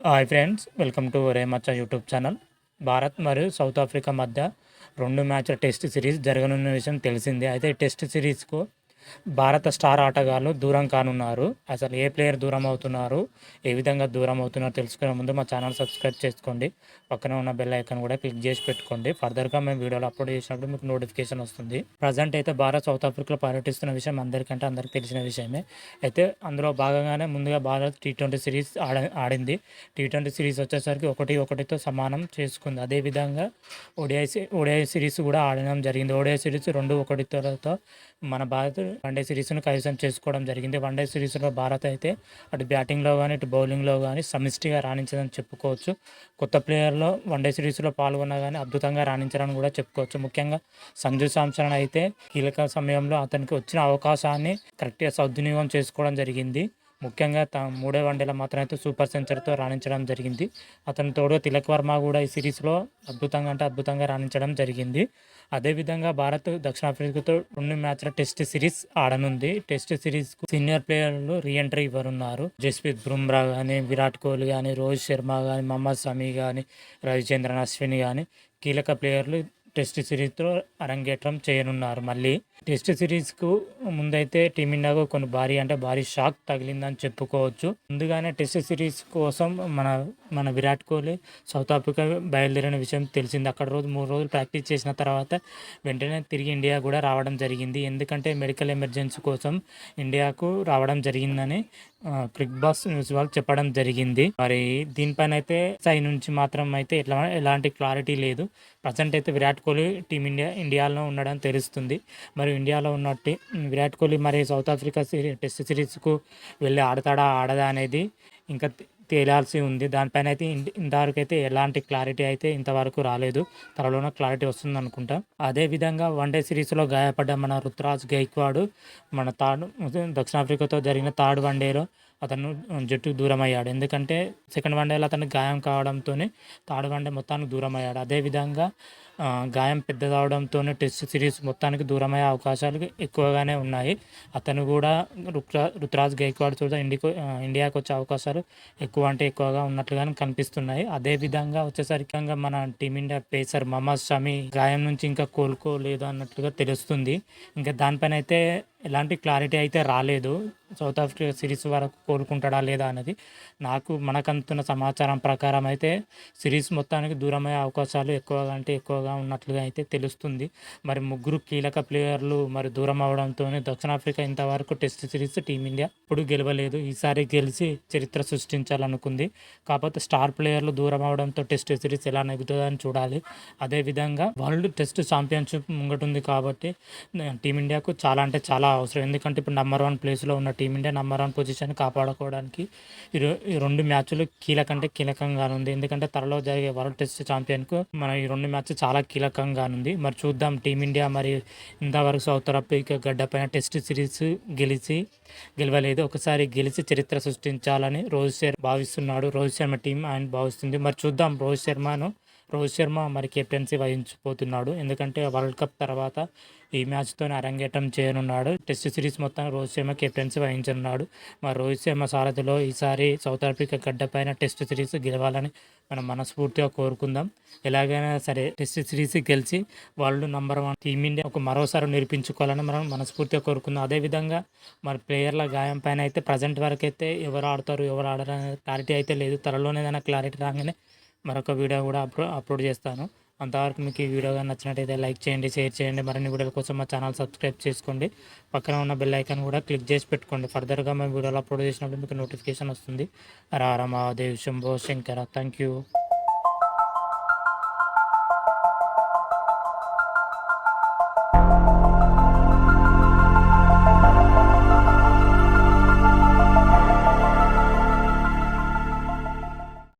Hi friends welcome to రేమచ్చ YouTube channel Bharat మరియు South Africa మధ్య రెండు మ్యాచ్ల టెస్ట్ సిరీస్ జరగనున్న విషయం తెలిసిందే. అయితే టెస్ట్ సిరీస్కు భారత స్టార్ ఆటగాళ్ళు దూరం కానున్నారు. అసలు ఏ ప్లేయర్ దూరం అవుతున్నారు? ఏ విధంగా దూరం అవుతున్నారు తెలుసుకునే ముందు మా ఛానల్ సబ్స్క్రైబ్ చేసుకోండి. పక్కన ఉన్న బెల్ ఐకాన్ కూడా క్లిక్ చేసి పెట్టుకోండి. ఫర్దర్గా మేము వీడియోలు అప్లోడ్ చేసినప్పుడు మీకు నోటిఫికేషన్ వస్తుంది. ప్రజెంట్ అయితే భారత్ సౌత్ ఆఫ్రికాలో పర్యటిస్తున్న విషయం అందరికంటే అందరికీ తెలిసిన విషయమే. అయితే అందులో భాగంగానే ముందుగా భారత్ టీ ట్వంటీ సిరీస్ ఆడ ఆడింది. టీ ట్వంటీ సిరీస్ వచ్చేసరికి ఒకటి ఒకటితో సమానం చేసుకుంది. అదేవిధంగా ఓడిఐ ఓడిఐ సిరీస్ కూడా ఆడడం జరిగింది. ఓడిఐ సిరీస్ రెండు ఒకటితో మన భారత్ వన్డే సిరీస్ను కైవసం చేసుకోవడం జరిగింది. వన్డే సిరీస్లో భారత్ అయితే అటు బ్యాటింగ్లో కానీ ఇటు బౌలింగ్లో కానీ సమిష్టిగా రాణించదని చెప్పుకోవచ్చు. కొత్త ప్లేయర్లో వన్డే సిరీస్లో పాల్గొన్నా కానీ అద్భుతంగా రాణించారని కూడా చెప్పుకోవచ్చు. ముఖ్యంగా సంజు సాంసన్ అయితే కీలక సమయంలో అతనికి వచ్చిన అవకాశాన్ని కరెక్ట్గా సద్వినియోగం చేసుకోవడం జరిగింది. ముఖ్యంగా త మూడో వన్డేలో మాత్రం అయితే సూపర్ సెంచరీతో రాణించడం జరిగింది. అతని తోడు తిలక్ వర్మ కూడా ఈ సిరీస్లో అద్భుతంగా అంటే అద్భుతంగా రాణించడం జరిగింది. అదేవిధంగా భారత్ దక్షిణాఫ్రికాతో రెండు మ్యాచ్ల టెస్ట్ సిరీస్ ఆడనుంది. టెస్ట్ సిరీస్ సీనియర్ ప్లేయర్లు రీఎంట్రీ ఇవ్వనున్నారు. జస్ప్రీత్ బుమ్రా కానీ విరాట్ కోహ్లీ కానీ రోహిత్ శర్మ కానీ మహమ్మద్ సమీ కానీ రవిచంద్రన్ అశ్విన్ కానీ కీలక ప్లేయర్లు టెస్ట్ సిరీస్తో అరంగేట్రం చేయనున్నారు. మళ్ళీ టెస్ట్ సిరీస్కు ముందైతే టీమిండియాకు కొన్ని భారీ అంటే భారీ షాక్ తగిలిందని చెప్పుకోవచ్చు. ముందుగానే టెస్ట్ సిరీస్ కోసం మన మన విరాట్ కోహ్లీ సౌత్ ఆఫ్రికా బయలుదేరిన విషయం తెలిసింది. అక్కడ రోజు మూడు రోజులు ప్రాక్టీస్ చేసిన తర్వాత వెంటనే తిరిగి ఇండియా కూడా రావడం జరిగింది. ఎందుకంటే మెడికల్ ఎమర్జెన్సీ కోసం ఇండియాకు రావడం జరిగిందని క్రిక్ బాస్ న్యూస్ వాళ్ళు చెప్పడం జరిగింది. మరి దీనిపైన అయితే సై నుంచి మాత్రం అయితే ఎట్లా ఎలాంటి క్లారిటీ లేదు. ప్రజెంట్ అయితే విరాట్ విరాట్ కోహ్లీ టీమిండియా ఇండియాలో ఉండడం తెలుస్తుంది. మరి ఇండియాలో ఉన్నట్టు విరాట్ కోహ్లీ మరి సౌత్ ఆఫ్రికా సిరీ టెస్ట్ సిరీస్కు వెళ్ళి ఆడతాడా ఆడదా అనేది ఇంకా తేలాల్సి ఉంది. దానిపైన అయితే ఇంతవరకు అయితే ఎలాంటి క్లారిటీ అయితే ఇంతవరకు రాలేదు. త్వరలోనే క్లారిటీ వస్తుంది అనుకుంటా అదేవిధంగా వన్డే సిరీస్లో గాయపడ్డ మన రుతురాజ్ గైక్వాడు మన థర్డ్ దక్షిణాఫ్రికాతో జరిగిన థర్డ్ వన్డేలో అతను జట్టుకు దూరం అయ్యాడు ఎందుకంటే సెకండ్ వన్డేలో అతనికి గాయం కావడంతో థర్డ్ వన్డే మొత్తానికి దూరం అయ్యాడు అదేవిధంగా గాయం పెద్దదవడంతో టెస్ట్ సిరీస్ మొత్తానికి దూరమయ్యే అవకాశాలు ఎక్కువగానే ఉన్నాయి. అతను కూడా రుత్రా రుతురాజ్ గైక్వాడ్ కూడా ఇండికో ఇండియాకి వచ్చే అవకాశాలు ఎక్కువ అంటే ఎక్కువగా ఉన్నట్లుగానే కనిపిస్తున్నాయి. అదేవిధంగా వచ్చేసరికి మన టీమిండియా పేసర్ మహమ్మద్ షమి గాయం నుంచి ఇంకా కోలుకోలేదు అన్నట్లుగా తెలుస్తుంది. ఇంకా దానిపైన అయితే ఎలాంటి క్లారిటీ అయితే రాలేదు. సౌత్ ఆఫ్రికా సిరీస్ వరకు కోలుకుంటాడా లేదా అనేది నాకు మనకంతున్న సమాచారం ప్రకారం అయితే సిరీస్ మొత్తానికి దూరమయ్యే అవకాశాలు ఎక్కువగా అంటే ఎక్కువగా ఉన్నట్లుగా అయితే తెలుస్తుంది. మరి ముగ్గురు కీలక ప్లేయర్లు మరి దూరం అవడంతో దక్షిణాఫ్రికా ఇంతవరకు టెస్ట్ సిరీస్ టీమిండియా ఇప్పుడు గెలవలేదు. ఈసారి గెలిచి చరిత్ర సృష్టించాలనుకుంది. కాకపోతే స్టార్ ప్లేయర్లు దూరం అవడంతో టెస్ట్ సిరీస్ ఎలా నెగ్గుతుందని చూడాలి. అదేవిధంగా వరల్డ్ టెస్ట్ ఛాంపియన్షిప్ ముంగటుంది కాబట్టి టీమిండియాకు చాలా అంటే చాలా అవసరం. ఎందుకంటే ఇప్పుడు నెంబర్ వన్ ప్లేస్లో ఉన్న టీమిండియా నెంబర్ వన్ పొజిషన్ కాపాడుకోవడానికి ఈ రెండు మ్యాచ్లు కీలకంటే కీలకంగా ఉంది ఎందుకంటే త్వరలో జరిగే వరల్డ్ టెస్ట్ ఛాంపియన్కు మన ఈ రెండు మ్యాచ్ చాలా కీలకంగా ఉంది మరి చూద్దాం టీమిండియా మరి ఇంతవరకు సౌత్ ఆఫ్రికా గడ్డపైన టెస్ట్ సిరీస్ గెలిచి గెలవలేదు. ఒకసారి గెలిచి చరిత్ర సృష్టించాలని రోహిత్ శర్మ భావిస్తున్నాడు. రోహిత్ శర్మ టీం ఆయన భావిస్తుంది. మరి చూద్దాం రోహిత్ శర్మను రోహిత్ శర్మ మరి కెప్టెన్సీ వహించిపోతున్నాడు ఎందుకంటే వరల్డ్ కప్ తర్వాత ఈ మ్యాచ్తో అరంగేటం చేయనున్నాడు. టెస్ట్ సిరీస్ మొత్తం రోహిత్ శర్మ కెప్టెన్సీ వహించనున్నాడు. మరి రోహిత్ శర్మ సారథిలో ఈసారి సౌత్ ఆఫ్రికా గడ్డపైన టెస్ట్ సిరీస్ గెలవాలని మనం మనస్ఫూర్తిగా కోరుకుందాం. ఎలాగైనా సరే టెస్ట్ సిరీస్ గెలిచి world number one team India ఒక మరోసారి నిరూపించుకోవాలని మనం మనస్ఫూర్తిగా కోరుకుందాం. అదేవిధంగా మరి ప్లేయర్ల గాయం పైన అయితే ప్రజెంట్ వరకు అయితే ఎవరు ఆడతారు ఎవరు ఆడరు క్లారిటీ అయితే లేదు. త్వరలోనే ఏదైనా క్లారిటీ రాగానే మరొక వీడియో కూడా అప్లో అప్లోడ్ చేస్తాను. అంతవరకు మీకు ఈ వీడియో కానీ నచ్చినట్టయితే లైక్ చేయండి షేర్ చేయండి. మరిన్ని వీడియోల కోసం మా ఛానల్ సబ్స్క్రైబ్ చేసుకోండి. పక్కన ఉన్న బెల్ ఐకాన్ కూడా క్లిక్ చేసి పెట్టుకోండి. ఫర్దర్గా మేము వీడియోలు అప్లోడ్ చేసినప్పుడు మీకు నోటిఫికేషన్ వస్తుంది. రారా మహాదేవ్ శంభో శంకర. Thank you